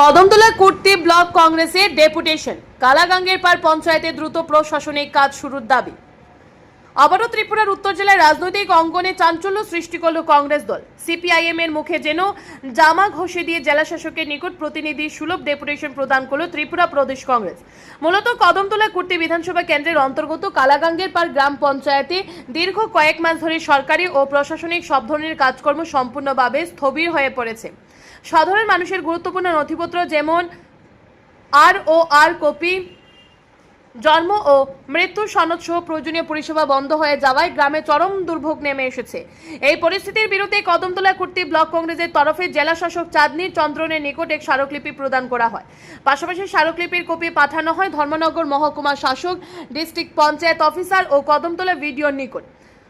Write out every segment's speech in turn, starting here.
Kadamtala Kurti block কংগ্রেসের deputation. কালাগাঙ্গের পার পঞ্চায়েতে দ্রুত প্রশাসনিক কাজ শুরুর দাবি। আবারও ত্রিপুরার উত্তর জেলায় রাজনৈতিক অঙ্গনে চাঞ্চল্য সৃষ্টি করল কংগ্রেস দল। সিপিআইএম এর মুখে যেন জামা ঘষে দিয়ে জেলা শাসকের নিকট প্রতিনিধি সুলভ ডেপুটেশন প্রদান করল ত্রিপুরা প্রদেশ কংগ্রেস। মূলত কদমতলা কুর্তি বিধানসভা কেন্দ্রের অন্তর্গত কালাগাঙ্গের পার গ্রাম পঞ্চায়েতে দীর্ঘ কয়েক মাস ধরে সরকারি ও প্রশাসনিক সব ধরনের কাজকর্ম সম্পূর্ণভাবে স্থবির হয়ে পড়েছে। সাধারণ মানুষের গুরুত্বপূর্ণ নথিপত্র যেমন আর ও আর কপি, জন্ম ও মৃত্যুর সনদ সহ প্রয়োজনীয় পরিষেবা বন্ধ হয়ে যাওয়ায় গ্রামে চরম দুর্ভোগ নেমে এসেছে। এই পরিস্থিতির বিরুদ্ধে কদমতলা কুর্তি ব্লক কংগ্রেসের তরফে জেলা শাসক চাঁদনী চন্দ্রনের নিকট এক স্মারকলিপি প্রদান করা হয়। পাশাপাশি স্মারকলিপির কপি পাঠানো হয় ধর্মনগর মহকুমা শাসক, ডিস্ট্রিক্ট পঞ্চায়েত অফিসার ও কদমতলা ভিডিওর নিকট।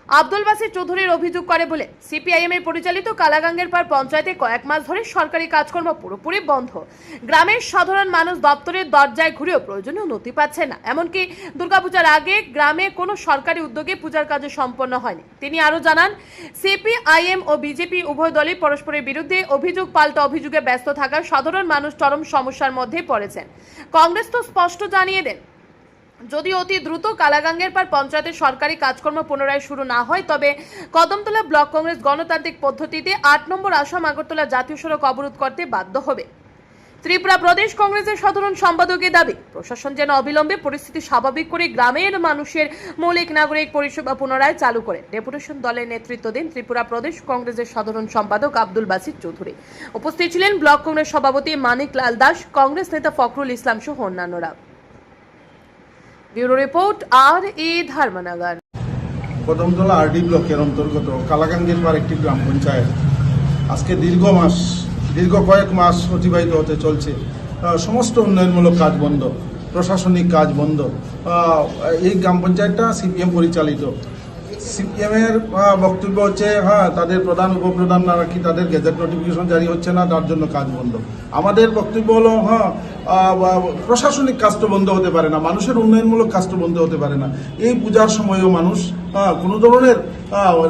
আব্দুল বাসির চৌধুরীর অভিযোগ করে বলে, সিপিআইএম এর পরিচালিত কালাগাঙ্গের পার পঞ্চায়েতে কয়েক মাস ধরে সরকারি কাজকর্ম পুরোপুরি বন্ধ। গ্রামের সাধারণ মানুষ দপ্তরের দরজায় ঘুরেও প্রয়োজনীয় নথি পাচ্ছে না। এমনকি দুর্গাপূজার আগে গ্রামে কোনো সরকারি উদ্যোগে পূজার কাজ সম্পন্ন হয়নি। তিনি আরও জানান, সিপিআইএম ও বিজেপি উভয় দলই পরস্পরের বিরুদ্ধে অভিযোগ পাল্টা অভিযোগে ব্যস্ত থাকার সাধারণ মানুষ চরম সমস্যার মধ্যে পড়েছেন। কংগ্রেস তো স্পষ্ট জানিয়ে দেন যদি অতি দ্রুত কালাগাঙ্গের পর পঞ্চায়েতের সরকারি কাজকর্ম পুনরায় শুরু না হয়, তবে কদমতলা ব্লক কংগ্রেস গণতান্ত্রিক পদ্ধতিতে আট নম্বর আসাম আগরতলা জাতীয় সড়ক অবরোধ করতে বাধ্য হবে। ত্রিপুরা প্রদেশ কংগ্রেসের সাধারণ সম্পাদকের দাবি, প্রশাসন যেন অবিলম্বে পরিস্থিতি স্বাভাবিক করে গ্রামের মানুষের মৌলিক নাগরিক পরিষেবা পুনরায় চালু করে। ডেপুটেশন দলের নেতৃত্ব দেন ত্রিপুরা প্রদেশ কংগ্রেসের সাধারণ সম্পাদক আব্দুল বাসির চৌধুরী। উপস্থিত ছিলেন ব্লক কংগ্রেস সভাপতি মানিক লাল দাস, কংগ্রেস নেতা ফখরুল ইসলাম সহ অন্যান্যরা। ব্যুরো রিপোর্ট আর এ ধর্মনগর। কদমতলা আরডি ব্লকের অন্তর্গত কালাগাঙ্গের পার একটি গ্রাম পঞ্চায়েত। আজকে দীর্ঘ মাস, দীর্ঘ কয়েক মাস অতিবাহিত হতে চলছে। সমস্ত উন্নয়নমূলক কাজ বন্ধ, প্রশাসনিক কাজ বন্ধ। এই গ্রাম পঞ্চায়েতটা সিপিএম পরিচালিত। সিপিএমের বক্তব্য হচ্ছে হ্যাঁ তাদের প্রধান, উপপ্রধান, নাকি তাদের গেজেট নোটিফিকেশন জারি হচ্ছে না, তার জন্য কাজ বন্ধ। আমাদের বক্তব্য হলো হ্যাঁ প্রশাসনিক কাজটা বন্ধ হতে পারে না, মানুষের উন্নয়নমূলক কাজ তো বন্ধ হতে পারে না। এই পূজার সময়ও মানুষ কোনো ধরনের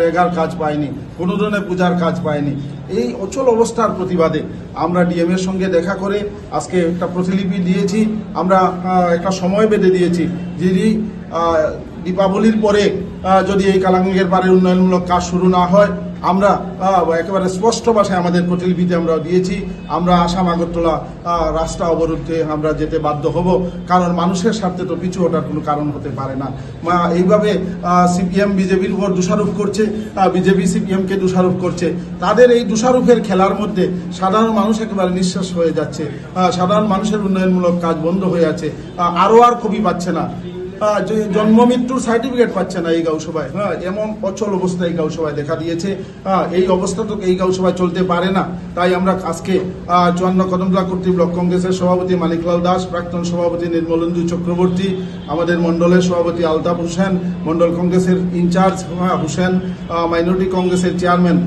রেগার কাজ পায়নি, কোনো ধরনের পূজার কাজ পায়নি। এই অচল অবস্থার প্রতিবাদে আমরা ডিএম এর সঙ্গে দেখা করে আজকে একটা প্রতিলিপি দিয়েছি, আমরা একটা সময় বেঁধে দিয়েছি, যিনি দীপাবলির পরে যদি এই কালাঙ্গের পারে উন্নয়নমূলক কাজ শুরু না হয় আমরা একেবারে স্পষ্ট ভাষায় আমাদের প্রতিলিপিতে আমরা দিয়েছি। আমরা আসাম আগরতলা রাস্তা অবরুদ্ধে আমরা যেতে বাধ্য হব। কারণ মানুষের স্বার্থে তো পিছু ওঠার কোনো কারণ হতে পারে না। এইভাবে সিপিএম, বিজেপির উপর দোষারোপ করছে বিজেপি সিপিএমকে দোষারোপ করছে। তাদের এই দোষারোপের খেলার মধ্যে সাধারণ মানুষ একেবারে নিঃশ্বাস হয়ে যাচ্ছে। সাধারণ মানুষের উন্নয়নমূলক কাজ বন্ধ হয়ে আছে। আরও আর কবি পাচ্ছে না। জন্ম মৃত্যুর সার্টিফিকেট পাচ্ছে না এই গাঁওসভায় হ্যাঁ এমন অচল অবস্থা এই গাঁওসভায় দেখা দিয়েছে। হ্যাঁ, এই অবস্থা তো এই গাঁওসভায় চলতে পারে না। তাই আমরা আজকে চুয়ান্ন কদমতলা কর্তৃক ব্লক কংগ্রেসের সভাপতি মানিকলাল দাস প্রাক্তন সভাপতি নির্মলেন্দু চক্রবর্তী আমাদের মণ্ডলের সভাপতি আলতাফ হোসেন মণ্ডল কংগ্রেসের ইনচার্জ হোসেন মাইনরিটি কংগ্রেসের চেয়ারম্যান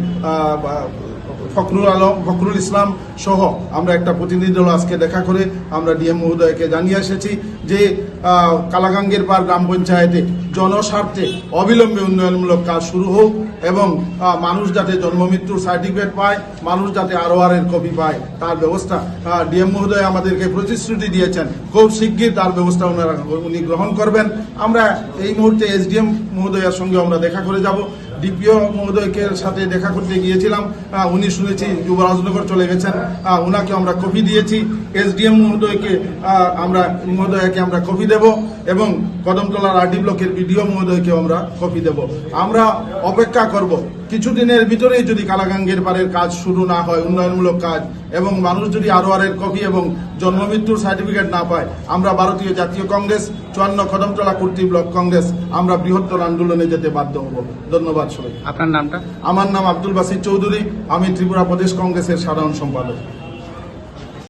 ফখরুল আলম, ফখরুল ইসলাম সহ আমরা একটা প্রতিনিধি দল আজকে দেখা করে আমরা ডিএম মহোদয়কে জানিয়ে এসেছি যে কালাগাঙ্গের পার গ্রাম পঞ্চায়েতে জনস্বার্থে অবিলম্বে উন্নয়নমূলক কাজ শুরু হোক এবং মানুষ যাতে জন্মমৃত্যুর সার্টিফিকেট পায়, মানুষ যাতে আরও আর এর কপি পায়, তার ব্যবস্থা ডিএম মহোদয় আমাদেরকে প্রতিশ্রুতি দিয়েছেন। খুব শিগগির তার ব্যবস্থা ওনারা, উনি গ্রহণ করবেন। আমরা এই মুহূর্তে এসডিএম মহোদয়ের সঙ্গে আমরা দেখা করে যাব। ডিপিও মহোদয়কে সাথে দেখা করতে গিয়েছিলাম। উনি শুনেছি যুবরাজনগর চলে গেছেন। ওনাকে আমরা কপি দিয়েছি। এসডিএম মহোদয়কে আমরা মহোদয়কে আমরা কপি দেব এবং কদমতলার আর আরডি ব্লকের বিডিও মহোদয়কে আমরা কপি দেব। আমরা অপেক্ষা করব। কিছুদিনের ভিতরেই যদি কালাগাঙ্গের পারের কাজ শুরু না হয়, উন্নয়নমূলক কাজ এবং মানুষ যদি আরও আরের কপি এবং জন্মমৃত্যুর সার্টিফিকেট না পায় আমরা ভারতীয় জাতীয় কংগ্রেস চুয়ান্ন কদমতলা কুর্তি ব্লক কংগ্রেস আমরা বৃহত্তর আন্দোলনে যেতে বাধ্য হব। ধন্যবাদ সবাই আপনার নামটা? আমার নাম আব্দুল বাসির চৌধুরী আমি ত্রিপুরা প্রদেশ কংগ্রেসের সাধারণ সম্পাদক।